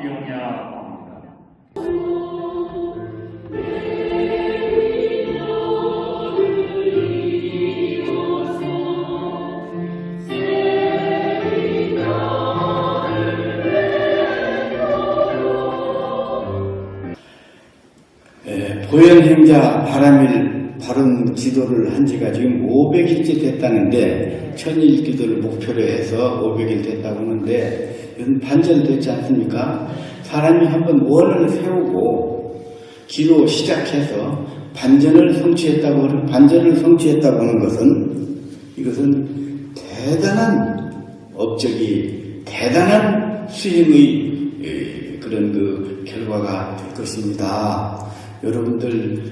합니다. 에, 보현행자 바람일 바른 기도를 한 지가 지금 500일째 됐다는데 천일 기도를 목표로 해서 500일 됐다고 하는데 반전됐지 않습니까? 사람이 한번 원을 세우고 기도 시작해서 반전을 성취했다고 하는 반전을 성취했다고 하는 것은 이것은 대단한 업적이 대단한 수행의 에, 그런 그 결과가 될 것입니다. 여러분들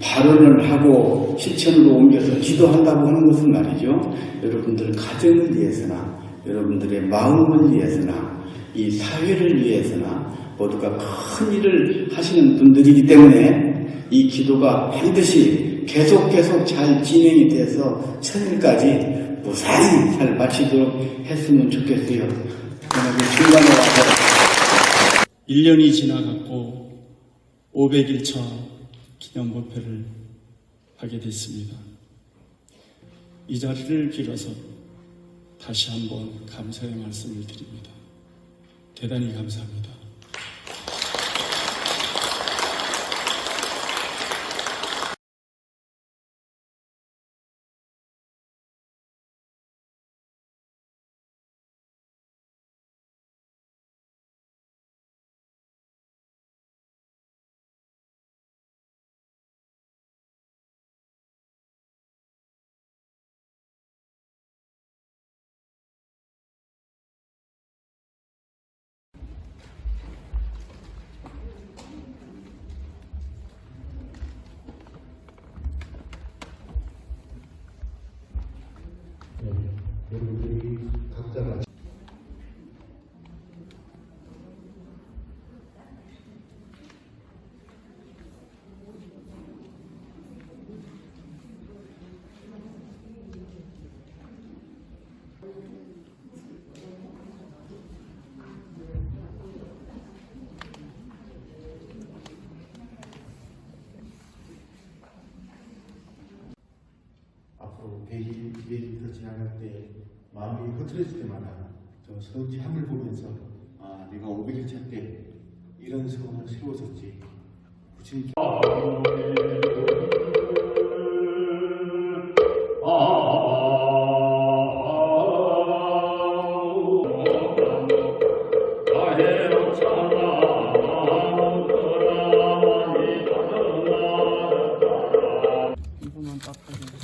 발언을 하고 실천으로 옮겨서 지도한다고 하는 것은 말이죠. 여러분들 가정을 위해서나 여러분들의 마음을 위해서나 이 사회를 위해서나 모두가 큰 일을 하시는 분들이기 때문에 이 기도가 반드시 계속 계속 잘 진행이 돼서 천일까지 무사히 잘 마치도록 했으면 좋겠어요. 만약에 중간에 와서 1년이 지나갔고 500일차 기념 법회를 하게 됐습니다. 이 자리를 빌어서 다시 한번 감사의 말씀을 드립니다. 대단히 감사합니다. 여러분 100일, 200일 더 지나갈 때 마음이 흐트러질 때마다 저 성지함을 보면서 아 내가 500일 차때 이런 소원을 세웠었지. 부처님 Selamat datang di.